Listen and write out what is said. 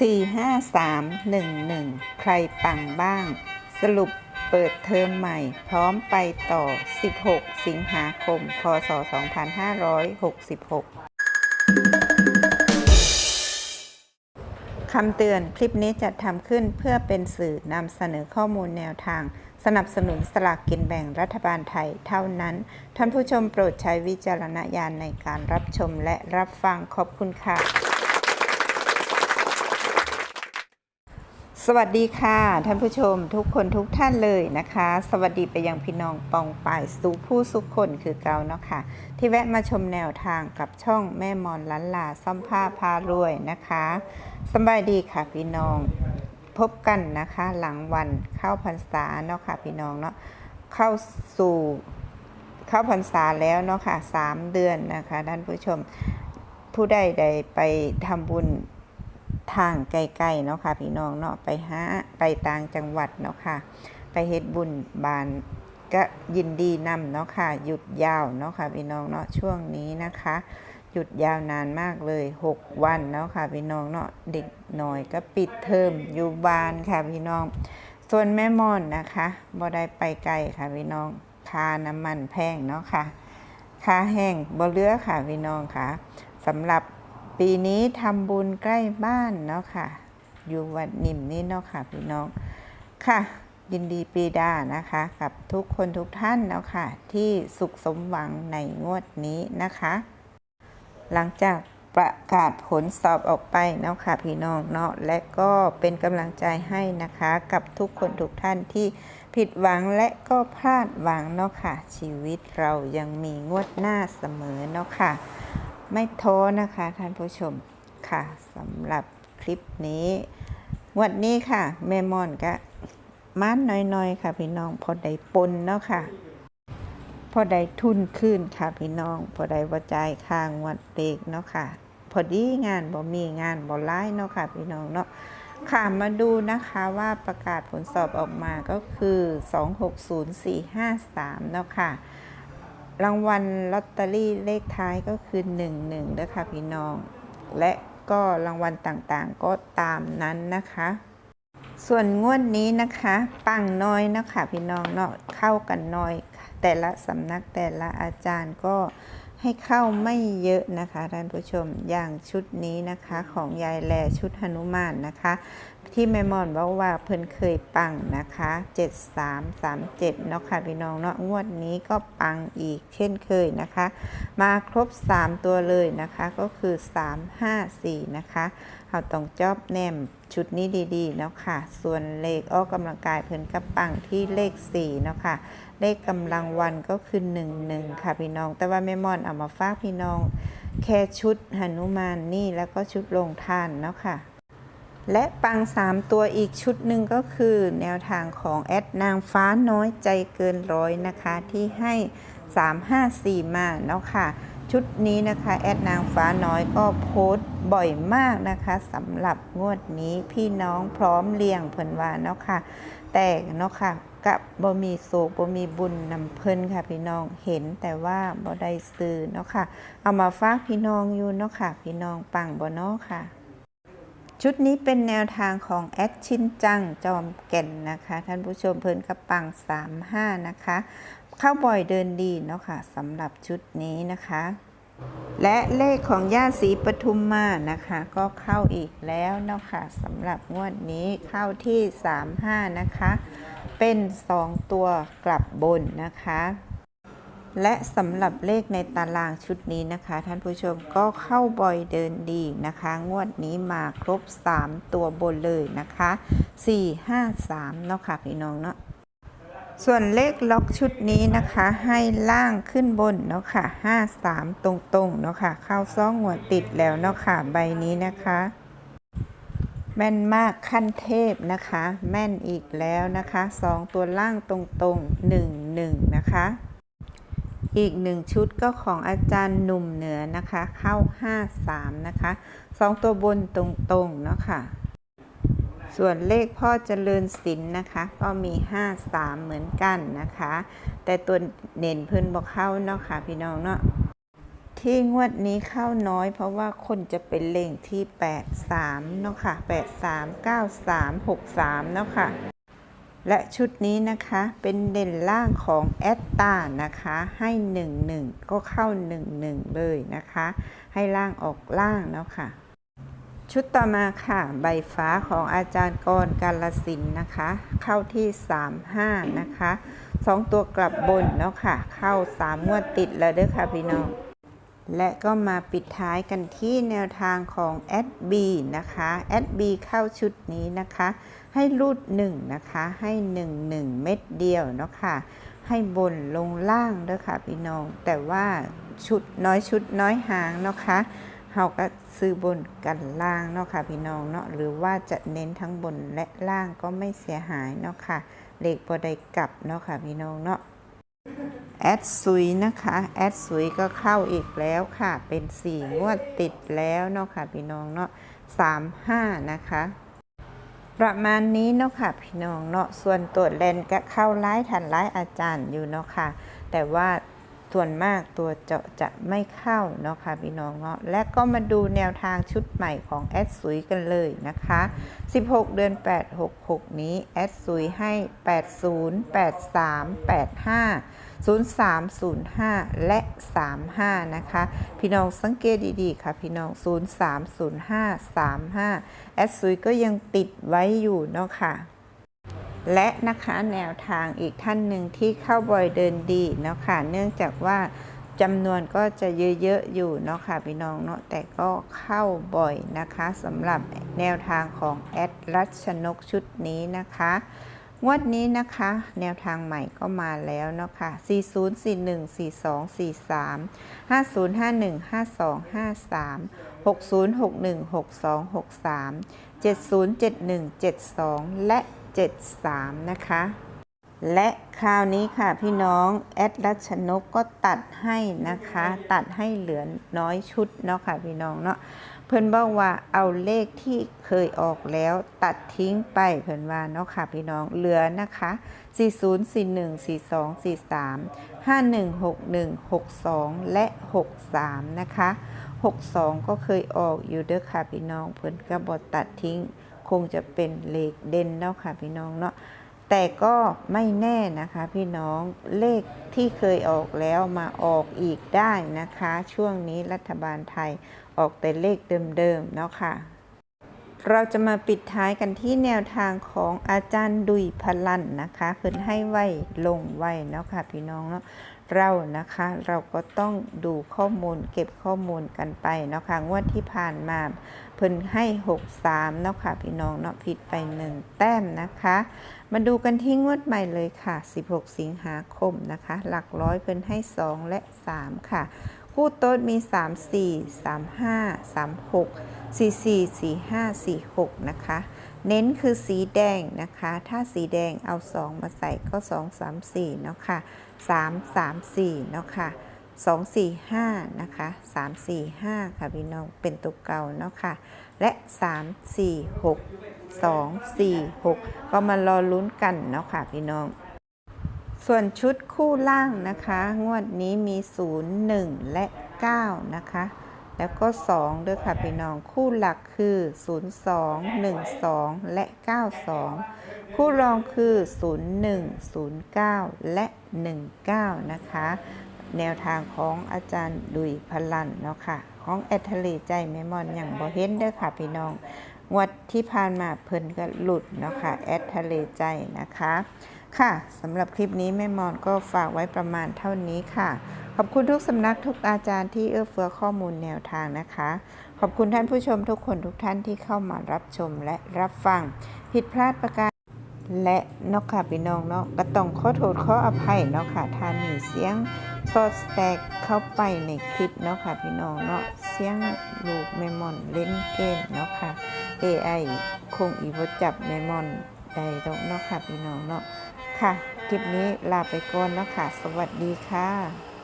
4 5 3 1 1 ใครปังบ้าง สรุปเปิดเทอมใหม่ พร้อมไปต่อ 16 สิงหาคม พศ 2566 คำเตือนคลิปนี้จะทำขึ้นเพื่อเป็นสื่อนำเสนอข้อมูลแนวทาง สนับสนุนสลากกินแบ่งรัฐบาลไทยเท่านั้น ท่านผู้ชมโปรดใช้วิจารณญาณในการรับชมและรับฟังขอบคุณค่ะ สวัสดีค่ะ ท่านผู้ชมทุกคนทุกท่านเลยนะคะ สวัสดีไปยังพี่น้องปองป่ายสู่ผู้สุขคนคือเกาเนาะค่ะ ที่แวะมาชมแนวทางกับช่องแม่มอนล้านลาซ่อมผ้าพารวยนะคะสบายดีค่ะพี่น้องพบกันนะคะหลังวันเข้าพรรษาเนาะค่ะพี่น้องเนาะเข้าสู่เข้าพรรษาแล้วเนาะค่ะสามเดือนนะคะท่านผู้ชมผู้ใดใดไปทำบุญ ทางไกลๆเนาะค่ะพี่น้องเนาะไปหาไปต่างจังหวัดเนาะค่ะ ไปเฮ็ดบุญบานก็ยินดีนำเนาะค่ะ หยุดยาวเนาะค่ะพี่น้องเนาะช่วงนี้นะคะ หยุดยาวนานมากเลย 6 วันเนาะค่ะพี่น้องเนาะเด็กหน่อยก็ปิดเทอมอยู่บ้านค่ะพี่น้อง ส่วนแม่ม่อนนะคะบ่ได้ไปไกลค่ะพี่น้องค่าน้ำมันแพงเนาะค่ะค่าแห้งบ่เลือค่ะพี่น้องค่ะสำหรับ ปีนี้ทำบุญใกล้บ้านเนาะค่ะ อยู่วัดนิ่มนี่เนาะค่ะพี่น้องค่ะ ยินดีปีดานะคะ กับทุกคนทุกท่านเนาะค่ะ ที่สุขสมหวังในงวดนี้นะคะ หลังจากประกาศผลสอบออกไปเนาะค่ะพี่น้องเนาะและก็เป็นกำลังใจให้นะคะ กับทุกคนทุกท่านที่ผิดหวังและก็พลาดหวังเนาะค่ะ ชีวิตเรายังมีงวดหน้าเสมอเนาะค่ะ ไม่ท้อนะคะท่านผู้ชมค่ะสำหรับคลิปนี้ วันนี้ค่ะ แม่มอนก็ม้านน้อยๆ ค่ะพี่น้องพอได้ปนเนาะค่ะพอได้ทุนขึ้นค่ะพี่น้อง พอได้ว่าจ่ายค่างวดเด็กเนาะค่ะ พอดีงานบ่มีงานบ่ร้ายเนาะค่ะพี่น้องเนาะค่ะมาดูนะคะว่าประกาศผลสอบออกมาก็คือ 260453 เนาะค่ะ รางวัลลอตเตอรี่เลขท้ายก็คือ1 1นะคะพี่น้อง และก็รางวัลต่างๆก็ตามนั้นนะคะ ส่วนงวดนี้นะคะ ปังน้อยนะคะพี่น้องเนาะเข้ากันน้อย แต่ละสำนักแต่ละอาจารย์ก็ ให้เข้าไม่เยอะนะคะท่านผู้ชมอย่างชุดนี้นะคะของยายแลชุดหนุมานนะคะ ที่แม่มอนบอกว่าเพิ่นเคยปังนะคะ 7337เนาะค่ะพี่น้องเนาะงวดนี้ก็ปังอีกเช่นเคยนะคะ มาครบ 3 ตัวเลยนะคะก็คือ 354 นะคะ เราต้องจอบแนมชุดนี้ดีๆเนาะค่ะ ส่วนเลขออกกำลังกายเพิ่นกระปังที่เลข4เนาะค่ะ เลขกำลังวันก็คือ11ค่ะพี่น้อง แต่ว่าแม่มอนเอามาฝากพี่น้อง แค่ชุดหนุมานนี่แล้วก็ชุดลงทานเนาะค่ะและปัง 3 ตัวอีกชุดหนึ่งก็คือแนวทางของแอดนางฟ้าน้อยใจเกินร้อยนะคะ ที่ให้ 354 มาเนาะค่ะ ชุดนี้นะคะแอดนางฟ้าน้อยก็โพสต์บ่อยมากนะคะสำหรับงวดนี้พี่น้องพร้อมเลี้ยงเพิ่นว่าเนาะค่ะ แต่เนาะค่ะกับบ่มีโศกบ่มีบุญนำเพิ่นค่ะพี่น้องเห็นแต่ว่าบ่ได้ซื้อเนาะค่ะ เอามาฝากพี่น้องอยู่เนาะค่ะ พี่น้องปังบ่เนาะค่ะ ชุดนี้เป็นแนวทางของแอดชินจังจอมแก่นนะคะ ท่านผู้ชมเพิ่นกระปัง 35 นะคะ ข้าบ่อยเดินดีเนาะค่ะสำหรับชุดนี้นะคะ และเลขของย่าศรีปทุมมานะคะ ก็เข้าอีกแล้วเนาะค่ะสำหรับงวดนี้เข้าที่ 35 นะคะ เป็น 2 ตัวกลับบนนะคะและสำหรับเลขในตารางชุดนี้นะคะ ท่านผู้ชมก็เข้าบ่อยเดินดีนะคะ งวดนี้มาครบ 3 ตัวบนเลยนะคะ 4 5 3 เนาะค่ะพี่น้องเนาะ ส่วนเลขล็อกชุดนี้นะคะ ให้ล่างขึ้นบนเนาะค่ะ5 3 ตรงๆเนาะค่ะ เข้าซ่องหัวติดแล้วเนาะค่ะ ใบนี้นะคะ แม่นมากขั้นเทพนะคะ แม่นอีกแล้วนะคะสองตัวล่างตรงๆหนึ่งหนึ่งนะคะ อีกหนึ่งชุดก็ของอาจารย์หนุ่มเหนือนะคะ เข้า 53 นะคะสองตัวบนตรงๆ เนาะค่ะ ส่วนเลขพ่อเจริญศิลป์นะคะ ก็มี 53 เหมือนกันนะคะ แต่ตัวเน่นเพิ่นบอกเข้าเนาะค่ะพี่น้องเนาะที่งวดนี้เข้าน้อย เพราะว่าคนจะเป็นเล่งที่ 83 เนาะค่ะ 83 93 63 เนาะค่ะ และชุดนี้นะคะเป็นเด่นล่างของแอตตานะคะ ให้ 1 1 ก็เข้า 1 1 เลยนะคะ ให้ล่างออกล่างเนาะค่ะ ชุดต่อมาค่ะ ใบฟ้าของอาจารย์กรกาลสิล์นะคะ เข้าที่ 35 นะคะสองตัวกลับบนเนาะค่ะ เข้า 3 งวดติดแล้วเด้อค่ะพี่น้อง และก็มาปิดท้ายกันที่แนวทางของแอดบีนะคะแอดบีเข้าชุดนี้นะคะ ให้รูด 1 นะคะ ให้ 1 1 เม็ดเดียวเนาะค่ะ ให้บนลงล่างเด้อค่ะพี่น้อง แต่ว่าชุดน้อยชุดน้อยหางเนาะค่ะ เฮาก็ซื้อบนกันล่างเนาะค่ะพี่น้องเนาะหรือว่าจะเน้นทั้งบนและล่างก็ไม่เสียหายเนาะค่ะเลขบ่ได้กลับเนาะค่ะพี่น้องเนาะแอดซุยนะคะแอดซุยก็เข้าอีกแล้วค่ะเป็น4งวดติดแล้วเนาะค่ะพี่น้องเนาะ3 5นะคะประมาณนี้เนาะค่ะพี่น้องเนาะส่วนตัวเลนก็เข้าไล่ทันไล่อาจารย์อยู่เนาะค่ะแต่ว่า ส่วนมากตัวเจาะจะไม่เข้าเนาะค่ะพี่น้องเนาะและก็มาดูแนวทางชุดใหม่ของแอดซุยกันเลยนะคะ 16 เดือน 8 66 นี้แอดซุยให้ 80 83 85 0305 และ 35 นะคะ พี่น้องสังเกตดีๆ ค่ะพี่น้อง 0305 35แอดซุยก็ยังติดไว้อยู่เนาะค่ะ และนะคะแนวทางอีกท่านหนึ่งที่เข้าบ่อยเดินดีเนาะค่ะเนื่องจากว่าจำนวนก็จะเยอะๆอยู่เนาะค่ะพี่น้องเนาะแต่ก็เข้าบ่อยนะคะสำหรับแนวทางของแอดรัชนกชุดนี้นะคะงวดนี้นะคะ แนวทางใหม่ก็มาแล้วเนาะค่ะ 4041 4243 5051 5253 6061 6263 7071 72 และ 73 นะคะ และคราวนี้ค่ะพี่น้องแอดรัชนกก็ตัดให้นะคะ ตัดให้เหลือน้อยชุดเนาะค่ะพี่น้องเนาะเพิ่นบอกว่าเอาเลขที่เคยออกแล้วตัดทิ้งไปเพิ่นว่าเนาะค่ะพี่น้องเหลือนะคะ 4041 4243 5161 62 และ 63 นะคะ 62 ก็เคยออกอยู่เด้อค่ะพี่น้องเพิ่นก็บ่ตัดทิ้ง คงจะเป็นเลขเด่นเนาะค่ะพี่น้องเนาะแต่ก็ไม่แน่นะคะพี่น้องเลขที่เคยออกแล้วมาออกอีกได้นะคะ ช่วงนี้รัฐบาลไทยออกแต่เลขเดิมๆเนาะค่ะ เราจะมาปิดท้ายกันที่แนวทางของอาจารย์ดุยพลันนะคะเพิ่นให้ไว้ลงไว้เนาะค่ะพี่น้องเนาะเรานะคะเราก็ต้องดูข้อมูลเก็บข้อมูลกันไปเนาะค่ะงวดที่ผ่านมาเพิ่นให้ 63เนาะค่ะพี่น้องเนาะผิดไป 1 แต้มนะคะ มาดูกันที่งวดใหม่เลยค่ะ 16 สิงหาคมนะคะ หลักร้อยเพิ่นให้ 2 และ 3 ค่ะ คู่โต๊ดมี 3 4 3 5 3 6 4 4 4 5 4 6 นะคะ เน้นคือสีแดงนะคะ ถ้าสีแดงเอา 2 มาใส่ก็ 2 3 4 เนาะค่ะ 3 3 4 เนาะค่ะ 2 4 5 นะคะ 3 4 5 ค่ะพี่น้อง เป็นตัวเก่าเนาะค่ะ และ 3 4 6 2 4 6 ก็มารอลุ้นกันเนาะค่ะพี่น้อง ส่วนชุดคู่ล่างนะคะ งวดนี้มี 0 1 และ 9 นะคะ แล้วก็ 2 ด้วยค่ะพี่น้องคู่หลักคือ 02 12 และ 92 คู่รองคือ 01 09 และ 19 นะคะ แนวทางของอาจารย์ดุยพลันเนาะค่ะ ของแอดทะเลใจแม่มอนอย่างบ่เห็นเด้อค่ะพี่น้อง งวดที่ผ่านมาเพิ่นก็หลุดเนาะค่ะแอดทะเลใจนะคะ ค่ะสำหรับคลิปนี้แม่มอนก็ฝากไว้ประมาณเท่านี้ค่ะ ขอบคุณทุกสำนักทุกอาจารย์ที่เอื้อเฟื้อข้อมูลแนวทางนะคะ ขอบคุณท่านผู้ชมทุกคนทุกท่านที่เข้ามารับชมและรับฟัง ผิดพลาดประการและเนาะค่ะพี่น้องเนาะก็ต้องขอโทษขออภัยเนาะค่ะถ้ามีเสียงซอดแตกเข้าไปในคลิปเนาะค่ะพี่น้องเนาะเสียงลูกแมมอนเล่นเกมเนาะค่ะ AI คงอีบ่จับแมมอนได้ดอกเนาะค่ะพี่น้องเนาะค่ะ คลิปนี้ลาไปก่อนเนาะค่ะ สวัสดีค่ะ